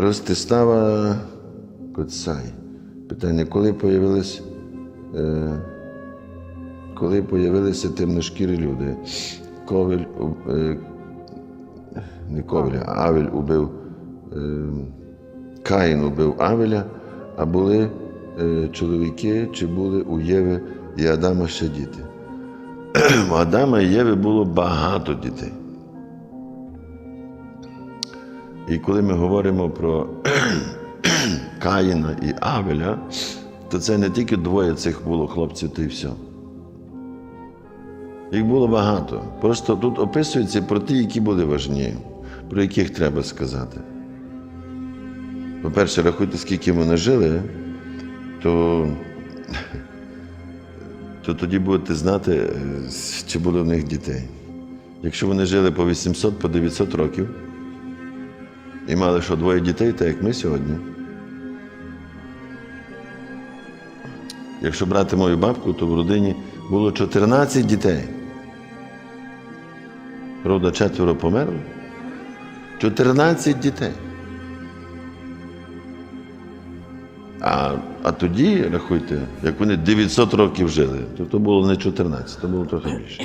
Ростислава Коцай. Питання, коли появились, е, коли появилися темношкірі люди? Ковель, е, не Ковеля, а Авель убив, е, Каїн убив Авеля, а були е, чоловіки, чи були у Єви і Адама ще діти? У Адама і Єви було багато дітей. І коли ми говоримо про Каїна і Авеля, то це не тільки двоє цих було хлопців, то й все. Їх було багато. Просто тут описується про ті, які були важні, про яких треба сказати. По-перше, рахуйте, скільки вони жили, то, то тоді будете знати, е, чи було в них дітей. Якщо вони жили по 800, по 900 років і мали що двоє дітей, так як ми сьогодні. Якщо брати мою бабку, то в родині було 14 дітей. Правда, четверо померли. 14 дітей. А, а тоді, рахуйте, як вони 900 років жили, то то було не 14, то було трохи більше.